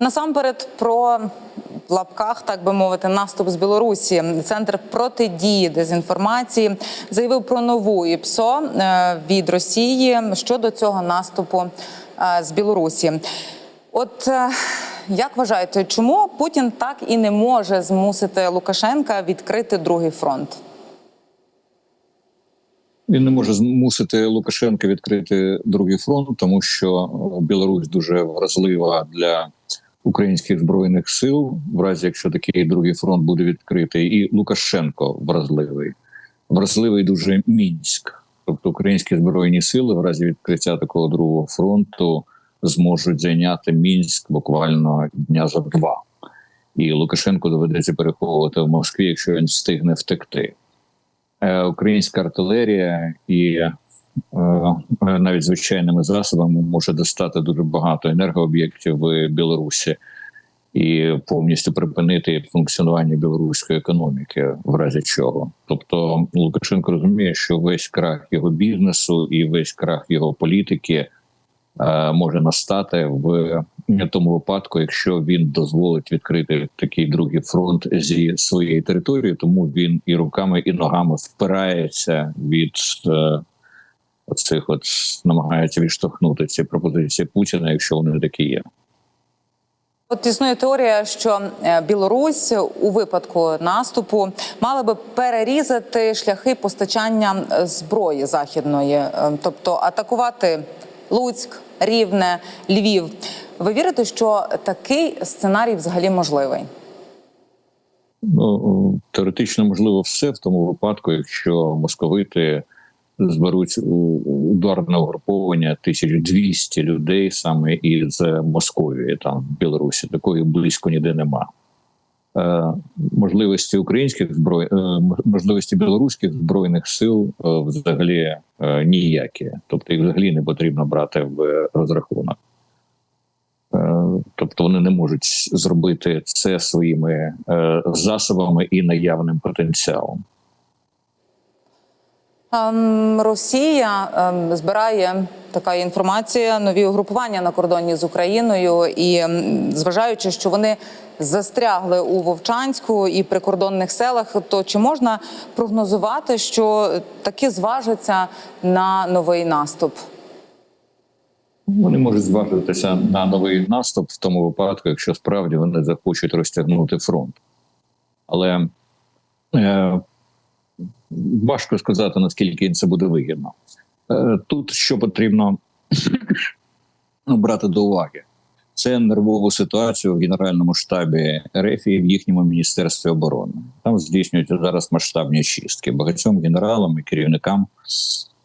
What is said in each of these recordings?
Насамперед про в лапках, так би мовити, наступ з Білорусі. Центр протидії дезінформації заявив про нову ІПСО е, від Росії щодо цього наступу е, з Білорусі. От е, як вважаєте, чому Путін так і не може змусити Лукашенка відкрити другий фронт? Він не може змусити Лукашенка відкрити другий фронт, тому що Білорусь дуже вразлива для українських збройних сил, в разі якщо такий другий фронт буде відкритий, і Лукашенко вразливий, вразливий дуже мінськ. Тобто українські збройні сили в разі відкриття такого другого фронту зможуть зайняти мінськ буквально дня за два, і Лукашенко доведеться переховувати в Москві, якщо він встигне втекти. Е, Українська артилерія і навіть звичайними засобами може достати дуже багато енергооб'єктів в Білорусі і повністю припинити функціонування білоруської економіки, в разі чого. Тобто Лукашенко розуміє, що весь крах його бізнесу і весь крах його політики е, може настати в тому випадку, якщо він дозволить відкрити такий другий фронт зі своєї території, тому він і руками, і ногами впирається від е, оцих, от намагається відштовхнути ці пропозиції Путіна, якщо вони такі є. От існує теорія, що е, Білорусь у випадку наступу мала би перерізати шляхи постачання е, зброї західної, е, тобто атакувати Луцьк, Рівне, Львів. Ви вірите, що такий сценарій взагалі можливий? Ну теоретично можливо все в тому випадку, якщо московити зберуть ударне угруповання 1200 людей саме із Московії, там в Білорусі. Такої близько ніде нема. Е, можливості українських зброй, е, можливості білоруських збройних сил е, взагалі е, ніякі, тобто їх взагалі не потрібно брати в розрахунок. Е, Тобто вони не можуть зробити це своїми е, засобами і наявним потенціалом. Ем, Росія ем, збирає така інформація, нові угрупування на кордоні з Україною, і ем, зважаючи, що вони застрягли у Вовчанську і прикордонних селах, то чи можна прогнозувати, що таки зважиться на новий наступ? Вони можуть зважитися на новий наступ в тому випадку, якщо справді вони захочуть розтягнути фронт. Але е, важко сказати, наскільки їм це буде вигідно. Е, тут що потрібно брати до уваги, це нервову ситуацію в Генеральному штабі РФ і в їхньому міністерстві оборони. Там здійснюються зараз масштабні чистки. Багатьом генералам і керівникам,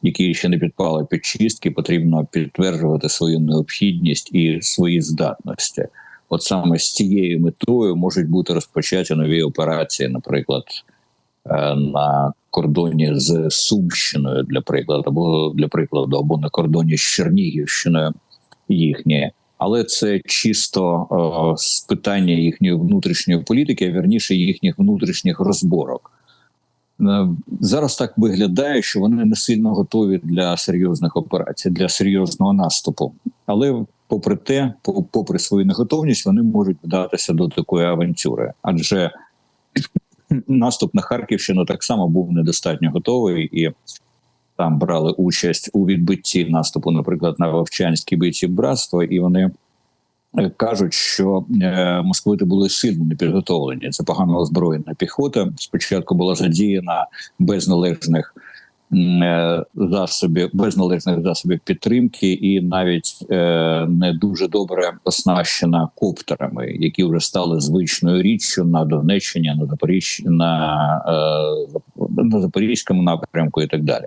які ще не підпали під чистки, потрібно підтверджувати свою необхідність і свої здатності. От саме з цією метою можуть бути розпочаті нові операції, наприклад, на кордоні з Сумщиною, для прикладу, або для прикладу, або на кордоні з Чернігівщиною їхні. Але це чисто е, питання їхньої внутрішньої політики, а вірніше їхніх внутрішніх розборок. Е, Зараз так виглядає, що вони не сильно готові для серйозних операцій, для серйозного наступу. Але, попри те, попри свою неготовність, вони можуть вдатися до такої авантюри, адже наступ на Харківщину так само був недостатньо готовий і. Там брали участь у відбитті наступу, наприклад, на Вовчанській бійці братства, і вони е, кажуть, що е, московити були сильно не підготовлені. Це погано озброєна піхота. Спочатку була задіяна без належних засобів, без належних засобів підтримки, і навіть е, не дуже добре оснащена коптерами, які вже стали звичною річчю на Донеччині, на Запоріжжі, на, е, на Запорізькому напрямку і так далі.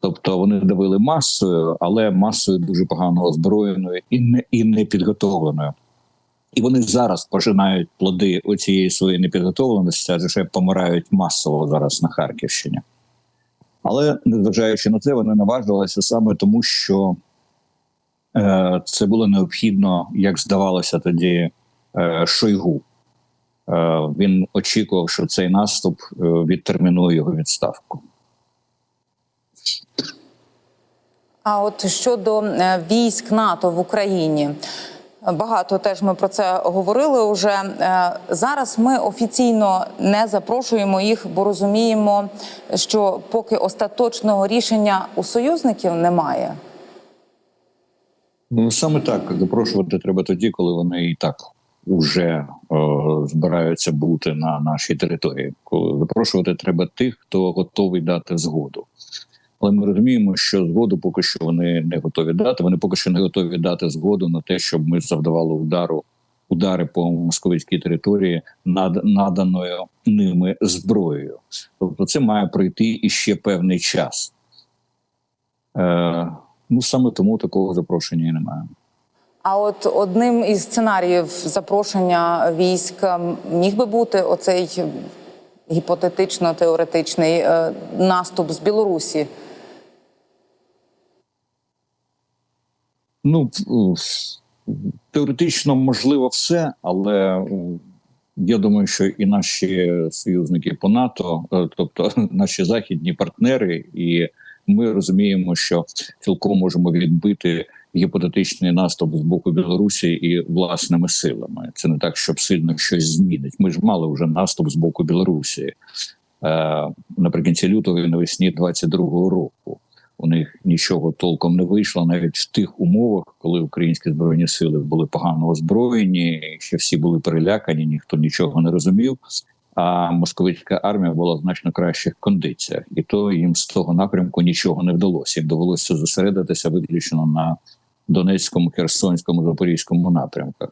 Тобто вони давили масою, але масою дуже погано озброєною і не і не підготовленою. І вони зараз пожинають плоди оцієї своєї непідготовленості, адже помирають масово зараз на Харківщині. Але незважаючи на це, вони наважилися саме тому, що е, це було необхідно, як здавалося тоді, е, Шойгу. Е, він очікував, що цей наступ е, відтермінує його відставку. А от щодо е, військ НАТО в Україні, Багато теж ми про це говорили. Уже Е, зараз ми офіційно не запрошуємо їх, бо розуміємо, що поки остаточного рішення у союзників немає. Ну саме так запрошувати треба тоді, коли вони і так уже е, збираються бути на нашій території. Коли запрошувати треба тих, хто готовий дати згоду. Але ми розуміємо, що згоду поки що вони не готові дати. Вони поки що не готові дати згоду на те, щоб ми завдавали удару удари по московській території над наданою ними зброєю. Тобто, це має пройти іще певний час. Е, ну саме тому такого запрошення і немає. А от одним із сценаріїв запрошення військ міг би бути оцей гіпотетично теоретичний е, наступ з Білорусі. Ну теоретично можливо все, але я думаю, що і наші союзники по НАТО, е, тобто наші західні партнери, і ми розуміємо, що цілком можемо відбити гіпотетичний наступ з боку Білорусі і власними силами. Це не так, щоб сильно щось змінить. Ми ж мали вже наступ з боку Білорусі е, наприкінці лютого і навесні 22-го року. У них нічого толком не вийшло навіть в тих умовах, коли українські збройні сили були погано озброєні, ще всі були перелякані, ніхто нічого не розумів. А московицька армія була в значно кращих кондиціях, і то їм з того напрямку нічого не вдалося. Їм довелося зосередитися виключно на Донецькому, Херсонському, Запорізькому напрямках.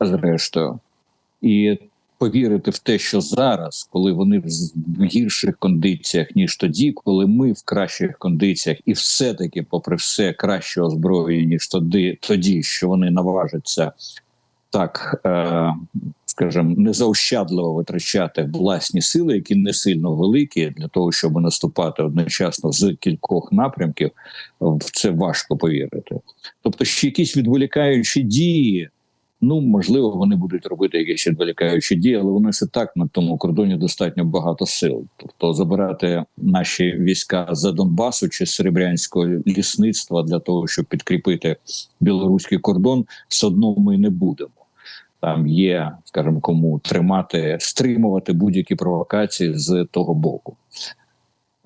Зрештою, і повірити в те, що зараз, коли вони в гірших кондиціях ніж тоді, коли ми в кращих кондиціях, і все-таки, попри все, краще озброєні ніж тоді, тоді, що вони наважаться так, е, скажімо, незаощадливо витрачати власні сили, які не сильно великі, для того, щоб наступати одночасно з кількох напрямків, в це важко повірити. Тобто, ще якісь відволікаючі дії. Ну, можливо, вони будуть робити якісь відволікаючі дії, але у нас і так на тому кордоні достатньо багато сил. Тобто забирати наші війська за Донбасу чи Серебрянського лісництва для того, щоб підкріпити білоруський кордон, все одно ми не будемо. Там є, скажімо, кому тримати, стримувати будь-які провокації з того боку.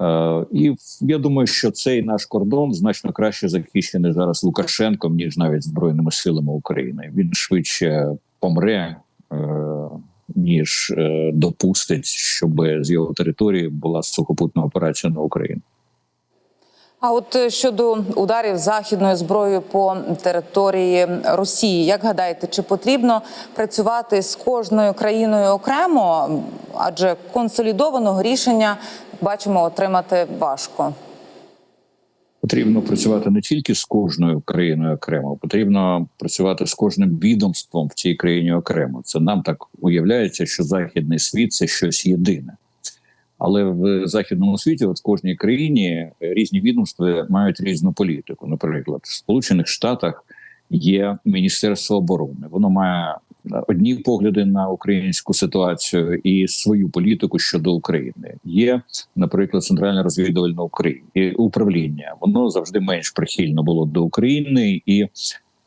Е, і я думаю, що цей наш кордон значно краще захищений зараз Лукашенком, ніж навіть збройними силами України. Він швидше помре, е, ніж е, допустить, щоб з його території була сухопутна операція на Україну. А от щодо ударів західною зброєю по території Росії, як гадаєте, чи потрібно працювати з кожною країною окремо? Адже консолідованого рішення бачимо отримати важко. Потрібно працювати не тільки з кожною країною окремо, потрібно працювати з кожним відомством в цій країні окремо. Це нам так уявляється, що західний світ це щось єдине. Але в західному світі, от в кожній країні, різні відомства мають різну політику. Наприклад, в Сполучених Штатах є Міністерство оборони. Воно має одні погляди на українську ситуацію і свою політику щодо України. Є, наприклад, центральне розвідувальне управління. Воно завжди менш прихильно було до України і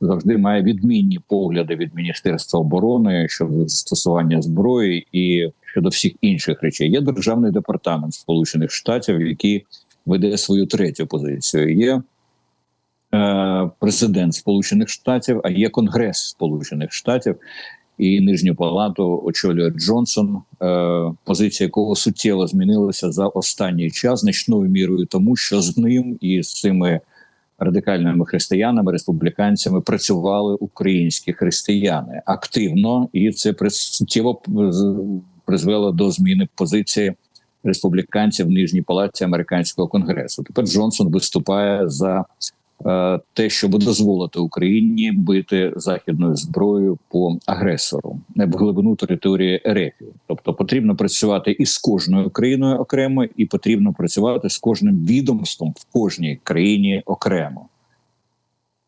завжди має відмінні погляди від Міністерства оборони щодо застосування зброї і щодо всіх інших речей. Є державний департамент Сполучених Штатів, який веде свою третю позицію. Є президент Сполучених Штатів, а є Конгрес Сполучених Штатів. І нижню палату очолює Джонсон, е, позиція якого суттєво змінилася за останній час значною мірою, тому що з ним і з цими радикальними християнами, республіканцями працювали українські християни активно, і це суттєво призвело до зміни позиції республіканців в нижній палаті американського конгресу. Тепер Джонсон виступає за е, те, щоб дозволити Україні бити західною зброєю по агресору не в глибину території РФ. Тобто потрібно працювати із кожною країною окремо, і потрібно працювати з кожним відомством в кожній країні окремо.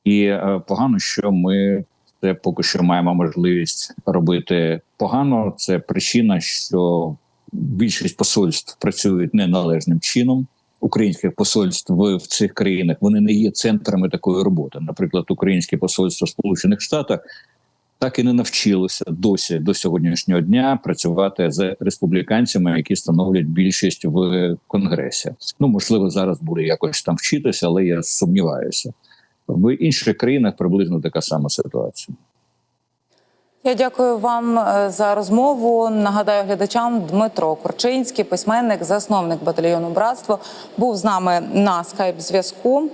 І е, погано, що ми це поки що маємо можливість робити погано. Це причина, що більшість посольств працюють неналежним чином. Українських посольств в, цих країнах вони не є центрами такої роботи. Наприклад, українське посольство Сполучених Штатах так і не навчилося досі до сьогоднішнього дня працювати з республіканцями, які становлять більшість в конгресі. Ну можливо, зараз буде якось там вчитися, але я сумніваюся. В інших країнах приблизно така сама ситуація. Я дякую вам е, за розмову. Нагадаю глядачам Дмитро Корчинський, письменник, засновник батальйону братство, був з нами на скайп зв'язку.